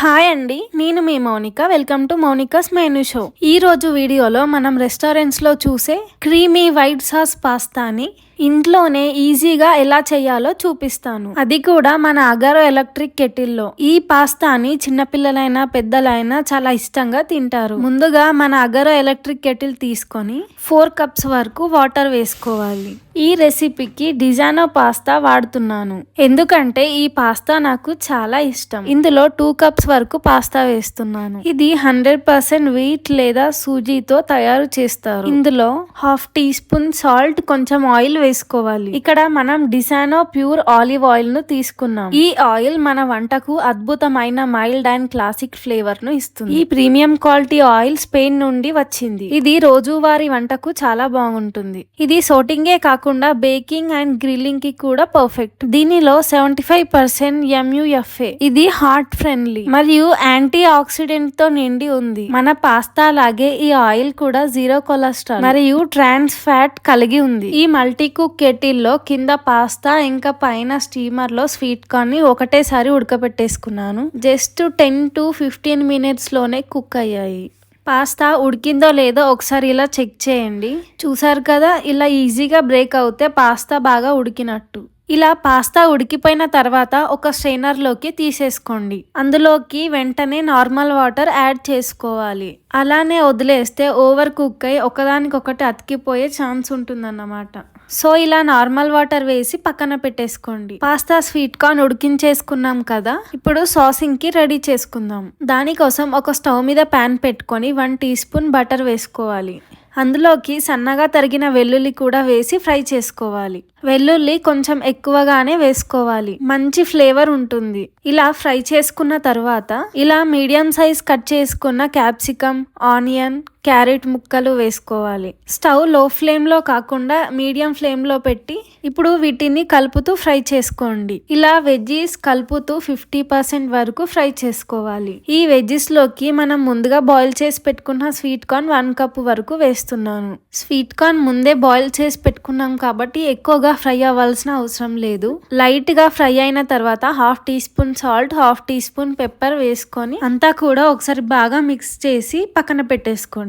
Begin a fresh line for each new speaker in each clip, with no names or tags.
Hi అండి నేను మీ Mounika. Welcome to Mounika's menu show. ఈ రోజు వీడియోలో మనం రెస్టారెంట్స్లో చూసే క్రీమీ వైట్ సాస్ పాస్తాని ఇంట్లోనే ఈజీగా ఎలా చేయాలో చూపిస్తాను. అది కూడా మన అగారో ఎలక్ట్రిక్ కెటిల్లో. ఈ పాస్తాని చిన్నపిల్లలైనా పెద్దలైనా చాలా ఇష్టంగా తింటారు. ముందుగా మన అగారో ఎలక్ట్రిక్ కెటిల్ తీసుకొని ఫోర్ కప్స్ వరకు వాటర్ వేసుకోవాలి. ఈ రెసిపీకి డిజానో పాస్తా వాడుతున్నాను. ఎందుకంటే ఈ పాస్తా నాకు చాలా ఇష్టం. ఇందులో టూ కప్స్ వరకు పాస్తా వేస్తున్నాను. ఇది హండ్రెడ్ పర్సెంట్ వీట్ లేదా సూజీతో తయారు చేస్తారు. ఇందులో హాఫ్ టీ స్పూన్ సాల్ట్ కొంచెం ఆయిల్ వేసుకోవాలి. ఇక్కడ మనం డిసానో ప్యూర్ ఆలివ్ ఆయిల్ను తీసుకున్నాం. ఈ ఆయిల్ మన వంటకు అద్భుతమైన మైల్డ్ అండ్ క్లాసిక్ ఫ్లేవర్ను ఇస్తుంది. ఈ ప్రీమియం క్వాలిటీ ఆయిల్ స్పెయిన్ నుండి వచ్చింది. ఇది రోజువారీ వంటకు చాలా బాగుంటుంది. ఇది సోటింగే కాకుండా బేకింగ్ అండ్ గ్రిల్లింగ్కి కూడా పర్ఫెక్ట్. దీనిలో సెవెంటీ ఫైవ్ పర్సెంట్ ఎంయుఎఫ్ఏ ఇది హార్ట్ ఫ్రెండ్లీ మరియు యాంటీ ఆక్సిడెంట్తో నిండి ఉంది. మన పాస్తా లాగే ఈ ఆయిల్ కూడా జీరో కొలెస్ట్రాల్ మరియు ట్రాన్స్ ఫ్యాట్ కలిగి ఉంది. ఈ మల్టీ కుక్ కెటిల్లో కింద పాస్తా ఇంకా పైన స్టీమర్లో స్వీట్ కార్న్ని ఒకటేసారి ఉడకబెట్టేసుకున్నాను. జస్ట్ టెన్ టు ఫిఫ్టీన్ మినిట్స్లోనే కుక్ అయ్యాయి. పాస్తా ఉడికిందో లేదో ఒకసారి ఇలా చెక్ చేయండి. చూసారు కదా ఇలా ఈజీగా బ్రేక్ అవుతే పాస్తా బాగా ఉడికినట్టు. ఇలా పాస్తా ఉడికిపోయిన తర్వాత ఒక స్ట్రైనర్లోకి తీసేసుకోండి. అందులోకి వెంటనే నార్మల్ వాటర్ యాడ్ చేసుకోవాలి. అలానే వదిలేస్తే ఓవర్ కుక్ అయి ఒకదానికొకటి అతికిపోయే ఛాన్స్ ఉంటుందన్నమాట. సో ఇలా నార్మల్ వాటర్ వేసి పక్కన పెట్టేసుకోండి. పాస్తా స్వీట్ కార్న్ ఉడికించేసుకున్నాం కదా ఇప్పుడు సాసింగ్కి రెడీ చేసుకుందాం. దానికోసం ఒక స్టవ్ మీద ప్యాన్ పెట్టుకొని వన్ టీ స్పూన్ బటర్ వేసుకోవాలి. అందులోకి సన్నగా తరిగిన వెల్లుల్లి కూడా వేసి ఫ్రై చేసుకోవాలి. వెల్లుల్లి కొంచెం ఎక్కువగానే వేసుకోవాలి. మంచి ఫ్లేవర్ ఉంటుంది. ఇలా ఫ్రై చేసుకున్న తర్వాత ఇలా మీడియం సైజ్ కట్ చేసుకున్న క్యాప్సికమ్ ఆనియన్ క్యారెట్ ముక్కలు వేసుకోవాలి. స్టవ్లో ఫ్లేమ్లో కాకుండా మీడియం ఫ్లేమ్లో పెట్టి ఇప్పుడు వీటిని కలుపుతూ ఫ్రై చేసుకోండి. ఇలా వెజ్జీస్ కలుపుతూ ఫిఫ్టీ పర్సెంట్ వరకు ఫ్రై చేసుకోవాలి. ఈ వెజ్జీస్లోకి మనం ముందుగా బాయిల్ చేసి పెట్టుకున్న స్వీట్ కార్న్ వన్ కప్ వరకు వేస్తున్నాను. స్వీట్ కార్న్ ముందే బాయిల్ చేసి పెట్టుకున్నాం కాబట్టి ఎక్కువగా ఫ్రై అవ్వాల్సిన అవసరం లేదు. లైట్గా ఫ్రై అయిన తర్వాత half teaspoon salt half teaspoon pepper వేసుకొని అంతా కూడా ఒకసారి బాగా మిక్స్ చేసి పక్కన పెట్టేసుకోండి.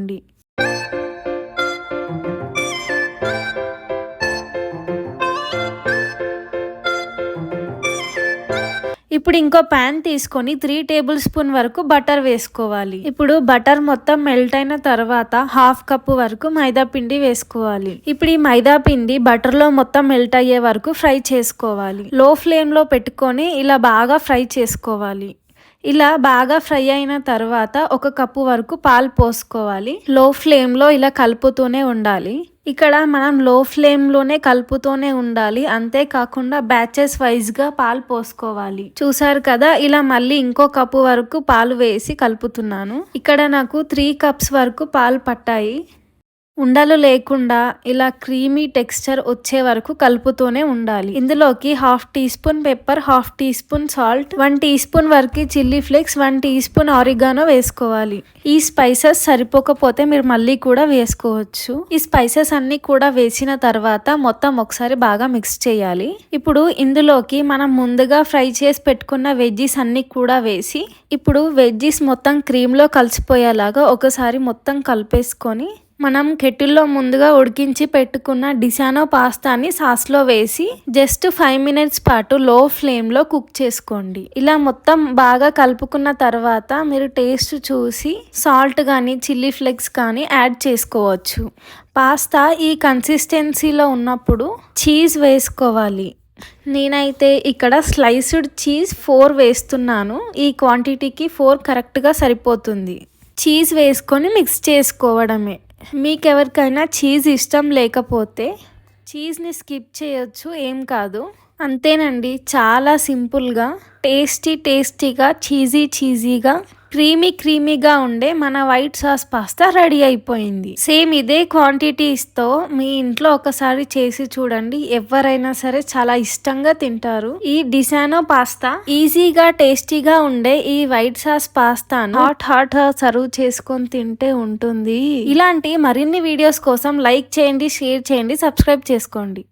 ఇప్పుడు ఇంకో ప్యాన్ తీసుకొని త్రీ టేబుల్ స్పూన్ వరకు బటర్ వేసుకోవాలి. ఇప్పుడు బటర్ మొత్తం మెల్ట్ అయిన తర్వాత హాఫ్ కప్ వరకు మైదా పిండి వేసుకోవాలి. ఇప్పుడు ఈ మైదా పిండి బటర్లో మొత్తం మెల్ట్ అయ్యే వరకు ఫ్రై చేసుకోవాలి. లో ఫ్లేమ్లో పెట్టుకొని ఇలా బాగా ఫ్రై చేసుకోవాలి. ఇలా బాగా ఫ్రై అయిన తర్వాత ఒక కప్పు వరకు పాలు పోసుకోవాలి. లో ఫ్లేమ్లో ఇలా కలుపుతూనే ఉండాలి. ఇక్కడ మనం లో ఫ్లేమ్లోనే కలుపుతూనే ఉండాలి. అంతేకాకుండా బ్యాచెస్ వైజ్గా పాలు పోసుకోవాలి. చూసారు కదా ఇలా మళ్ళీ ఇంకో కప్పు వరకు పాలు వేసి కలుపుతున్నాను. ఇక్కడ నాకు త్రీ కప్స్ వరకు పాలు పట్టాయి. ఉండలు లేకుండా ఇలా క్రీమీ టెక్స్చర్ వచ్చే వరకు కలుపుతూనే ఉండాలి. ఇందులోకి half teaspoon pepper half teaspoon salt one teaspoon వరకు chilli flakes one teaspoon oregano వేసుకోవాలి. ఈ స్పైసెస్ సరిపోకపోతే మీరు మళ్ళీ కూడా వేసుకోవచ్చు. ఈ స్పైసెస్ అన్ని కూడా వేసిన తర్వాత మొత్తం ఒకసారి బాగా మిక్స్ చేయాలి. ఇప్పుడు ఇందులోకి మనం ముందుగా ఫ్రై చేసి పెట్టుకున్న వెజ్జీస్ అన్ని కూడా వేసి ఇప్పుడు వెజ్జీస్ మొత్తం క్రీమ్లో కలిసిపోయేలాగా ఒకసారి మొత్తం కలిపేసుకొని మనం కెటిల్లో ముందుగా ఉడికించి పెట్టుకున్న డిసానో పాస్తాని సాస్లో వేసి జస్ట్ ఫైవ్ మినిట్స్ పాటు లో ఫ్లేమ్లో కుక్ చేసుకోండి. ఇలా మొత్తం బాగా కలుపుకున్న తర్వాత మీరు టేస్ట్ చూసి సాల్ట్ కానీ చిల్లీ ఫ్లేక్స్ కానీ యాడ్ చేసుకోవచ్చు. పాస్తా ఈ కన్సిస్టెన్సీలో ఉన్నప్పుడు చీజ్ వేసుకోవాలి. నేనైతే ఇక్కడ స్లైస్డ్ చీజ్ ఫోర్ వేస్తున్నాను. ఈ క్వాంటిటీకి ఫోర్ కరెక్ట్గా సరిపోతుంది. చీజ్ వేసుకొని మిక్స్ చేసుకోవడమే. మీకు ఎవరికైనా చీజ్ ఇష్టం లేకపోతే చీజ్ని స్కిప్ చేయొచ్చు ఏం కాదు. అంతేనండి చాలా సింపుల్గా టేస్టీ టేస్టీగా చీజీ చీజీగా క్రీమీ క్రీమీగా ఉండే మన వైట్ సాస్ పాస్తా రెడీ అయిపోయింది. సేమ్ ఇదే క్వాంటిటీస్తో మీ ఇంట్లో ఒకసారి చేసి చూడండి. ఎవరైనా సరే చాలా ఇష్టంగా తింటారు. ఈ డిసానో పాస్తా ఈజీగా టేస్టీగా ఉండే ఈ వైట్ సాస్ పాస్తాను హాట్ హాట్ సర్వ్ చేసుకొని తింటే ఉంటుంది. ఇలాంటి మరిన్ని వీడియోస్ కోసం లైక్ చేయండి షేర్ చేయండి సబ్స్క్రైబ్ చేసుకోండి.